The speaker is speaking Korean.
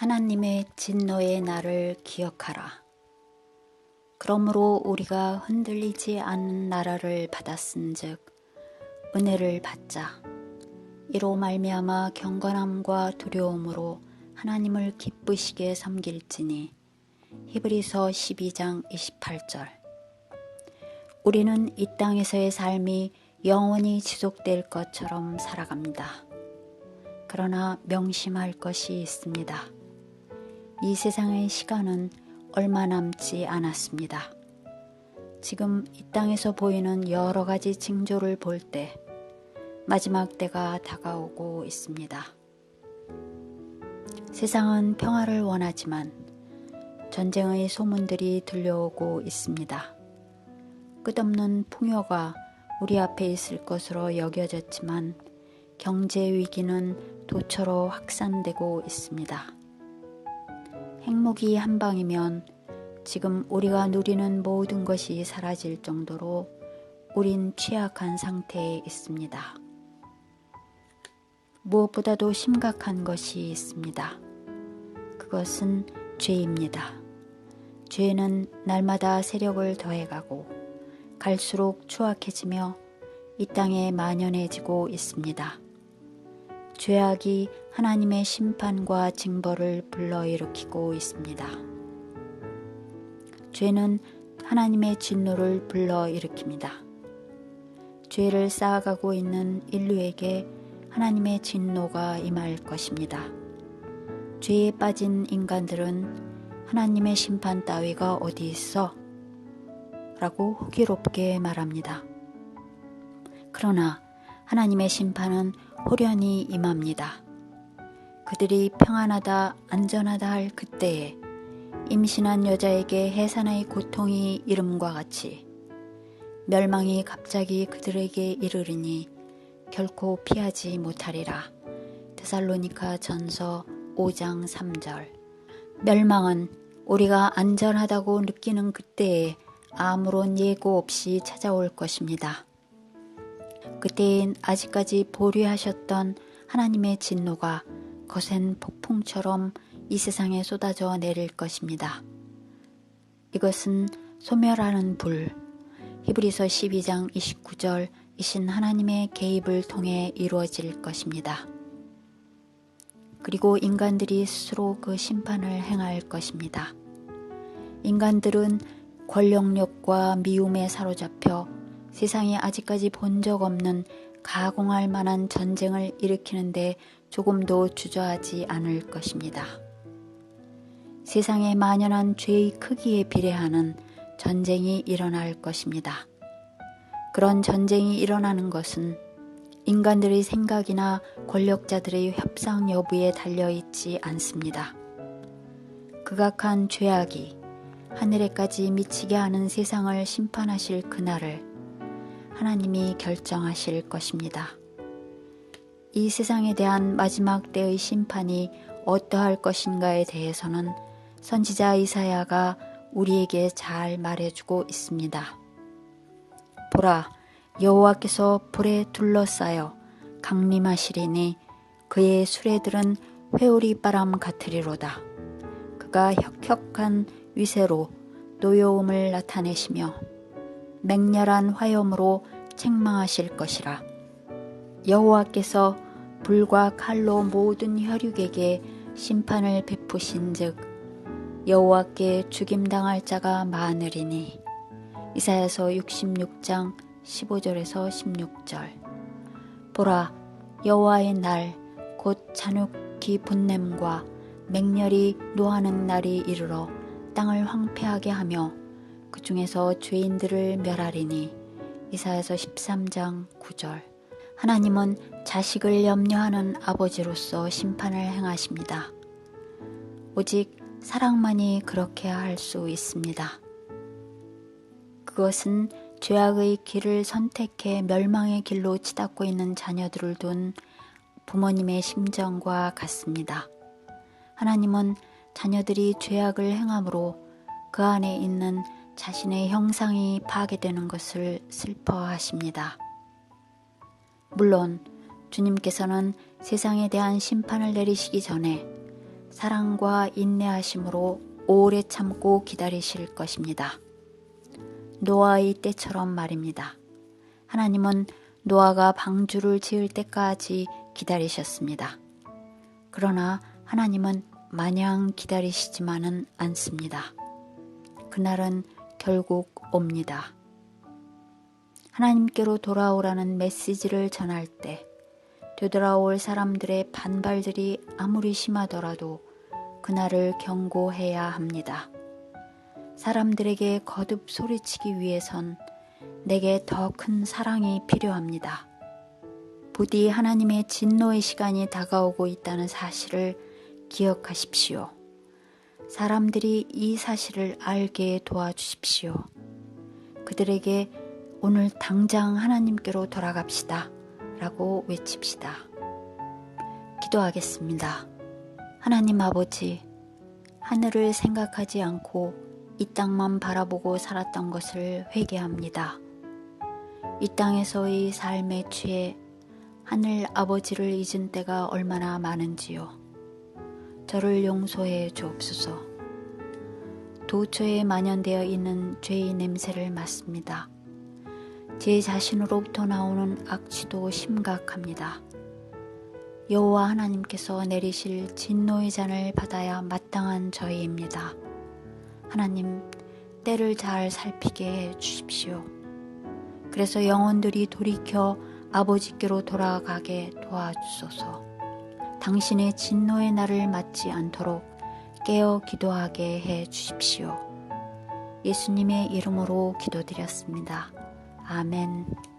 하나님의 진노의 날을 기억하라. 그러므로 우리가 흔들리지 않는 나라를 받았은즉 은혜를 받자. 이로 말미암아 경건함과 두려움으로 하나님을 기쁘시게 섬길지니 히브리서 12장 28절 우리는 이 땅에서의 삶이 영원히 지속될 것처럼 살아갑니다. 그러나 명심할 것이 있습니다. 이 세상의 시간은 얼마 남지 않았습니다. 지금 이 땅에서 보이는 여러 가지 징조를 볼 때 마지막 때가 다가오고 있습니다. 세상은 평화를 원하지만 전쟁의 소문들이 들려오고 있습니다. 끝없는 풍요가 우리 앞에 있을 것으로 여겨졌지만 경제 위기는 도처로 확산되고 있습니다. 행복이 한 방이면 지금 우리가 누리는 모든 것이 사라질 정도로 우린 취약한 상태에 있습니다. 무엇보다도 심각한 것이 있습니다. 그것은 죄입니다. 죄는 날마다 세력을 더해가고 갈수록 추악해지며 이 땅에 만연해지고 있습니다. 죄악이 하나님의 심판과 징벌을 불러일으키고 있습니다. 죄는 하나님의 진노를 불러일으킵니다. 죄를 쌓아가고 있는 인류에게 하나님의 진노가 임할 것입니다. 죄에 빠진 인간들은 하나님의 심판 따위가 어디 있어? 라고 호기롭게 말합니다. 그러나 하나님의 심판은 호련히 임합니다. 그들이 평안하다, 안전하다 할 그때에 임신한 여자에게 해산의 고통이 이름과 같이 멸망이 갑자기 그들에게 이르르니 결코 피하지 못하리라. 데살로니카 전서 5장 3절. 멸망은 우리가 안전하다고 느끼는 그때에 아무런 예고 없이 찾아올 것입니다. 그때엔 아직까지 보류하셨던 하나님의 진노가 거센 폭풍처럼 이 세상에 쏟아져 내릴 것입니다. 이것은 소멸하는 불, 히브리서 12장 29절 이신 하나님의 개입을 통해 이루어질 것입니다. 그리고 인간들이 스스로 그 심판을 행할 것입니다. 인간들은 권력력과 미움에 사로잡혀 세상에 아직까지 본 적 없는 가공할 만한 전쟁을 일으키는데 조금도 주저하지 않을 것입니다. 세상에 만연한 죄의 크기에 비례하는 전쟁이 일어날 것입니다. 그런 전쟁이 일어나는 것은 인간들의 생각이나 권력자들의 협상 여부에 달려있지 않습니다. 극악한 죄악이 하늘에까지 미치게 하는 세상을 심판하실 그날을 하나님이 결정하실 것입니다. 이 세상에 대한 마지막 때의 심판이 어떠할 것인가에 대해서는 선지자 이사야가 우리에게 잘 말해주고 있습니다. 보라, 여호와께서 불에 둘러싸여 강림하시리니 그의 수레들은 회오리 바람 같으리로다. 그가 혁혁한 위세로 노여움을 나타내시며 맹렬한 화염으로 책망하실 것이라. 여호와께서 불과 칼로 모든 혈육에게 심판을 베푸신즉 여호와께 죽임당할 자가 많으리니 이사야서 66장 15절에서 16절 보라 여호와의 날 곧 잔혹히 분냄과 맹렬히 노하는 날이 이르러 땅을 황폐하게 하며 그 중에서 죄인들을 멸하리니 이사야서 13장 9절 하나님은 자식을 염려하는 아버지로서 심판을 행하십니다. 오직 사랑만이 그렇게 할 수 있습니다. 그것은 죄악의 길을 선택해 멸망의 길로 치닫고 있는 자녀들을 둔 부모님의 심정과 같습니다. 하나님은 자녀들이 죄악을 행함으로 그 안에 있는 자신의 형상이 파괴되는 것을 슬퍼하십니다. 물론 주님께서는 세상에 대한 심판을 내리시기 전에 사랑과 인내하심으로 오래 참고 기다리실 것입니다. 노아의 때처럼 말입니다. 하나님은 노아가 방주를 지을 때까지 기다리셨습니다. 그러나 하나님은 마냥 기다리시지만은 않습니다. 그날은 결국 옵니다. 하나님께로 돌아오라는 메시지를 전할 때 되돌아올 사람들의 반발들이 아무리 심하더라도 그날을 경고해야 합니다. 사람들에게 거듭 소리치기 위해선 내게 더 큰 사랑이 필요합니다. 부디 하나님의 진노의 시간이 다가오고 있다는 사실을 기억하십시오. 사람들이 이 사실을 알게 도와주십시오. 그들에게 오늘 당장 하나님께로 돌아갑시다. 라고 외칩시다. 기도하겠습니다. 하나님 아버지, 하늘을 생각하지 않고 이 땅만 바라보고 살았던 것을 회개합니다. 이 땅에서의 삶에 취해 하늘 아버지를 잊은 때가 얼마나 많은지요. 저를 용서해 주옵소서. 도처에 만연되어 있는 죄의 냄새를 맡습니다. 제 자신으로부터 나오는 악취도 심각합니다. 여호와 하나님께서 내리실 진노의 잔을 받아야 마땅한 저희입니다. 하나님, 때를 잘 살피게 해 주십시오. 그래서 영혼들이 돌이켜 아버지께로 돌아가게 도와주소서. 당신의 진노의 날을 맞지 않도록 깨어 기도하게 해 주십시오. 예수님의 이름으로 기도드렸습니다. 아멘.